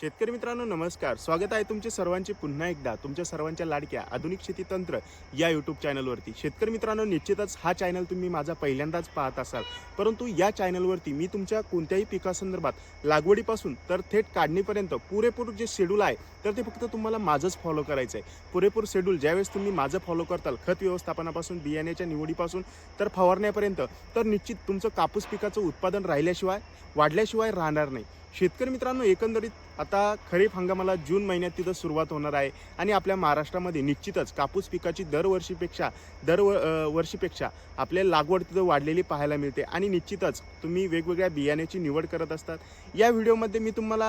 शेतकरी मित्रांनो नमस्कार. स्वागत आहे तुमचे सर्वांचे पुन्हा एकदा. तुमच्या सर्वांच्या लाडक्या आधुनिक शेती तंत्र या यूट्यूब चॅनलवरती शेतकरी मित्रांनो निश्चितच हा चॅनल तुम्ही माझा पहिल्यांदाच पाहत असाल. परंतु या चॅनलवरती मी तुमच्या कोणत्याही पिकासंदर्भात लागवडीपासून तर थेट काढणीपर्यंत पुरेपूर जे शेड्यूल आहे तर ते फक्त तुम्हाला माझंच फॉलो करायचं आहे पुरेपूर शेड्यूल ज्यावेळेस तुम्ही माझं फॉलो करताल खत व्यवस्थापनापासून बियाण्याच्या निवडीपासून तर फवारण्यापर्यंत तर निश्चित तुमचं कापूस पिकाचं उत्पादन राहिल्याशिवाय वाढल्याशिवाय राहणार नाही. शेतकरी मित्रांनो एकंदरीत आता खरीप हंगामाला जून महिन्यात तिथं सुरुवात होणार आहे. आणि आपल्या महाराष्ट्रामध्ये निश्चितच कापूस पिकाची दरवर्षीपेक्षा दर वर्षीपेक्षा आपल्या लागवड तिथं वाढलेली पाहायला मिळते. आणि निश्चितच तुम्ही वेगवेगळ्या बियाण्याची निवड करत असतात. या व्हिडिओमध्ये मी तुम्हाला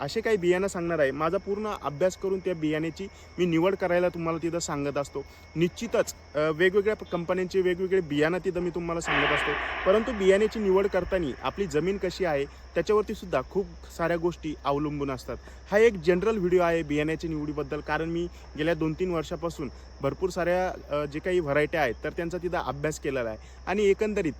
असे काही बियाणं सांगणार आहे. माझा पूर्ण अभ्यास करून त्या बियाण्याची मी निवड करायला तुम्हाला तिथं सांगत असतो. निश्चितच वेगवेगळ्या कंपन्यांचे वेगवेगळे बियाणं तिथं मी तुम्हाला सांगत असतो. परंतु बियाण्याची निवड करताना आपली जमीन कशी आहे त्याच्यावरती सुद्धा खूप खूप साऱ्या गोष्टी अवलंबून असतात. हा एक जनरल व्हिडिओ आहे बियाण्याच्या निवडीबद्दल. कारण मी गेल्या दोन तीन वर्षापासून भरपूर साऱ्या जे काही व्हरायट्या आहेत तर त्यांचा तिथं अभ्यास केलेला आहे. आणि एकंदरीत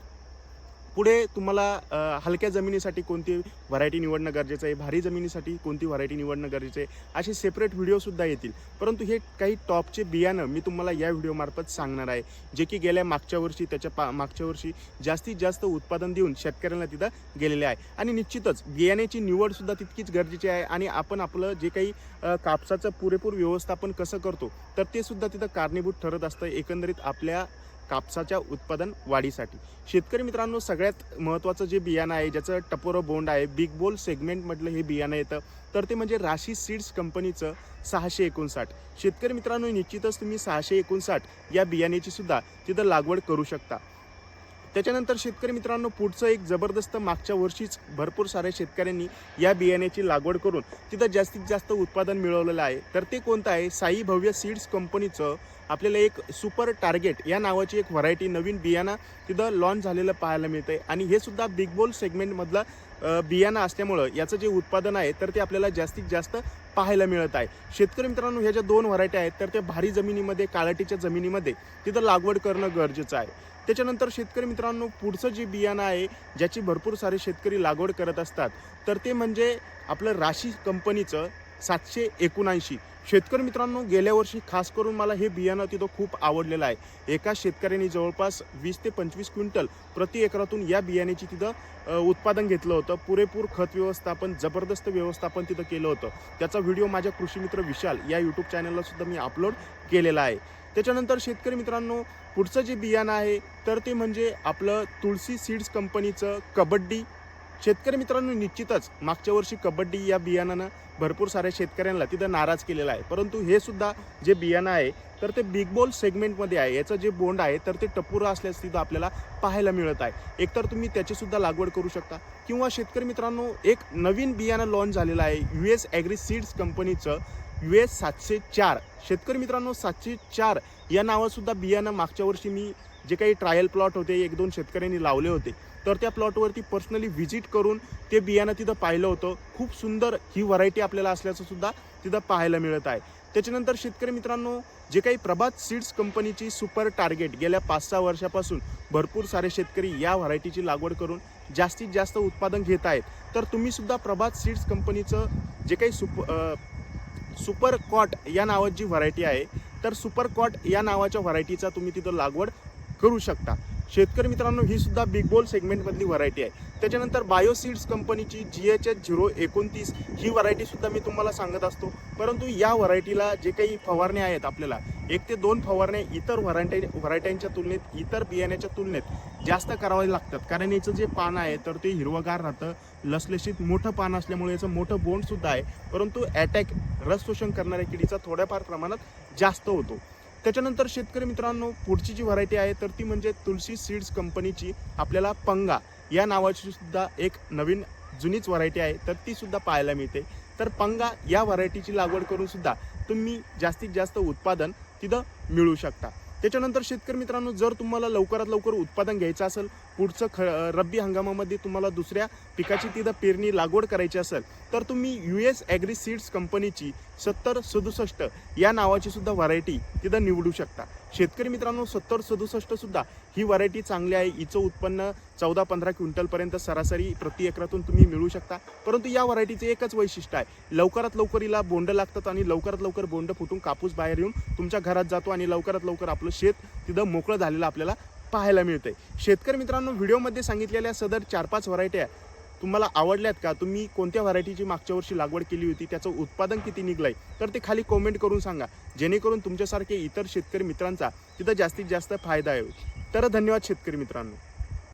पुढे तुम्हाला हलक्या जमिनीसाठी कोणती व्हरायटी निवडणं गरजेचं आहे? भारी जमिनीसाठी कोणती व्हरायटी निवडणं गरजेचं आहे? असे सेपरेट व्हिडिओसुद्धा येतील. परंतु हे काही टॉपचे बियाणं मी तुम्हाला या व्हिडिओमार्फत सांगणार आहे. जे की गेल्या मागच्या वर्षी त्याच्या पा मागच्या वर्षी जास्तीत जास्त उत्पादन देऊन शेतकऱ्यांना तिथं गेलेले आहे. आणि निश्चितच बियाण्याची निवडसुद्धा तितकीच गरजेची आहे आणि आपण आपलं जे काही कापसाचं पुरेपूर व्यवस्थापन कसं करतो तर ते सुद्धा तिथं कारणीभूत ठरत असतं. एकंदरीत आपल्या कापसाच्या उत्पादन वाढीसाठी. शेतकरी मित्रांनो सगळ्यात महत्त्वाचं जे बियाणं आहे ज्याचं टपोरो बोंड आहे बिग बोल सेगमेंटमधलं हे बियाणं येतं. तर ते म्हणजे राशी सीड्स कंपनीचं सहाशे एकोणसाठ. शेतकरी मित्रांनो निश्चितच तुम्ही सहाशे एकोणसाठ या बियाण्याची सुद्धा तिथं लागवड करू शकता. त्याच्यानंतर शेतकरी मित्रांनो पुढचं एक जबरदस्त मागच्या वर्षीच भरपूर साऱ्या शेतकऱ्यांनी या बियाण्याची लागवड करून तिथं जास्तीत जास्त उत्पादन मिळवलेलं आहे. तर ते कोणतं आहे? साई भव्य सीड्स कंपनीचं आपल्याला एक सुपर टार्गेट या नावाची एक व्हरायटी नवीन बियाणं तिथं लॉन्च झालेलं पाहायला मिळतंय. आणि हे सुद्धा बिग बोल सेगमेंटमधलं बियाणं असल्यामुळं याचं जे उत्पादन आहे तर ते आपल्याला जास्तीत जास्त पाहायला मिळत आहे. शेतकरी मित्रांनो ह्या ज्या दोन व्हरायटी आहेत तर त्या भारी जमिनीमध्ये काळाटीच्या जमिनीमध्ये तिथं लागवड करणं गरजेचं आहे. त्याच्यानंतर शेतकरी मित्रांनो पुढचं जे बियाणं आहे ज्याची भरपूर सारे शेतकरी लागवड करत असतात तर ते म्हणजे आपलं राशी कंपनीचं सातशे एकोणऐंशी. शेतकरी मित्रांनो गेल्या वर्षी खास करून मला हे बियाणं तिथं खूप आवडलेलं आहे. एका शेतकऱ्याने जवळपास वीस ते पंचवीस क्विंटल प्रति एकरातून या बियाण्याची तिथं उत्पादन घेतलं होतं. पुरेपूर खत व्यवस्थापन जबरदस्त व्यवस्थापन तिथं केलं होतं. त्याचा व्हिडिओ माझ्या कृषी मित्र विशाल या यूट्यूब चॅनलला सुद्धा मी अपलोड केलेला आहे. त्याच्यानंतर शेतकरी मित्रांनो पुढचं जे बियाणं आहे तर ते म्हणजे आपलं तुळशी सीड्स कंपनीचं कबड्डी शेतकरी मित्रांनो निश्चितच मागच्या वर्षी कबड्डी या बियाणानं भरपूर साऱ्या शेतकऱ्यांना तिथं नाराज केलेला आहे. परंतु हे सुद्धा जे बियाणं आहे तर ते बिग बॉल सेगमेंटमध्ये आहे. याचं जे बोंड आहे तर ते टपुरा असल्यास तिथं आपल्याला पाहायला मिळत आहे. एकतर तुम्ही त्याचीसुद्धा लागवड करू शकता. किंवा शेतकरी मित्रांनो एक नवीन बियाणं लॉन्च झालेलं आहे यू एस ॲग्री सीड्स कंपनीचं यू एस सातशे चार. शेतकरी मित्रांनो सातशे चार या नावासुद्धा बियाणं मागच्या वर्षी मी जे काही ट्रायल प्लॉट होते एक दोन शेतकऱ्यांनी लावले होते तर त्या प्लॉटवरती पर्सनली व्हिजिट करून ते बियाणं तिथं पाहिलं होतं. खूप सुंदर ही व्हरायटी आपल्याला असल्याचं सुद्धा तिथं पाहायला मिळत आहे. त्याच्यानंतर शेतकरी मित्रांनो जे काही प्रभात सीड्स कंपनीची सुपर टार्गेट गेल्या पाच सहा वर्षापासून भरपूर सारे शेतकरी या व्हरायटीची लागवड करून जास्तीत जास्त उत्पादन घेत आहेत. तर तुम्ही सुद्धा प्रभात सीड्स कंपनीचं जे काही सुप सुपर कॉट या नावाची जी व्हरायटी आहे तर सुपर कॉट या नावाच्या व्हरायटीचा तुम्ही तिथं लागवड करू शकता. शेतकरी मित्रांनो ही सुद्धा बिग बोल सेगमेंटमधली व्हरायटी आहे. त्याच्यानंतर बायोसीड्स कंपनीची जी एच एच झिरो एकोणतीस ही व्हरायटी सुद्धा मी तुम्हाला सांगत असतो. परंतु या व्हरायटीला जे काही फवारण्या आहेत आपल्याला एक ते दोन फवारण्या इतर व्हरायटी व्हरायट्यांच्या तुलनेत इतर बियाण्याच्या तुलनेत जास्त करावे लागतात. कारण याचं जे पान आहे तर ते हिरवगार राहतं. लसलशीत मोठं पान असल्यामुळे याचं मोठं बोंडसुद्धा आहे. परंतु अटॅक रस शोषण करणाऱ्या किडीचा थोड्याफार प्रमाणात जास्त होतो. त्याच्यानंतर शेतकरी मित्रांनो पुढची जी व्हरायटी आहे तर ती म्हणजे तुलसी सीड्स कंपनीची आपल्याला पंगा. या नावाची सुद्धा एक नवीन जुनीच व्हरायटी आहे तर ती सुद्धा पाहायला मिळते. तर पंगा या व्हरायटीची लागवड करून सुद्धा तुम्ही जास्तीत जास्त उत्पादन तिथं मिळू शकता. त्याच्यानंतर शेतकरी मित्रांनो जर तुम्हाला लवकरात लवकर उत्पादन घ्यायचं असेल पुढचं ख रब्बी हंगामामध्ये तुम्हाला दुसऱ्या पिकाची तिथं पेरणी लागवड करायची असेल तर तुम्ही यू एस ॲग्री सीड्स कंपनीची सत्तर सदुसष्ट या नावाची सुद्धा व्हरायटी तिथं निवडू शकता. शेतकरी मित्रांनो सत्तर सदुसष्ट सुद्धा ही व्हरायटी चांगली आहे. हिचं उत्पन्न चौदा पंधरा क्विंटलपर्यंत सरासरी प्रति एकरातून तुम्ही मिळू शकता. परंतु या व्हरायटीचं एकच वैशिष्ट्य आहे. लवकरात लवकर हिला बोंड लागतात आणि लवकरात लवकर बोंड फुटून कापूस बाहेर येऊन तुमच्या घरात जातो आणि लवकरात लवकर आपलं शेत तिथं मोकळं झालेलं आपल्याला पाहायला मिळते शेतकरी मित्रांनो व्हिडिओमध्ये सांगितलेल्या सदर चार पाच व्हरायट्या तुम्हाला आवडल्यात का? तुम्ही कोणत्या व्हरायटीची मागच्या वर्षी लागवड केली होती? त्याचं उत्पादन किती निघलंय? तर ते खाली कॉमेंट करून सांगा. जेणेकरून तुमच्यासारखे इतर शेतकरी मित्रांचा तिथं जास्तीत जास्त फायदा आहे तर धन्यवाद शेतकरी मित्रांनो.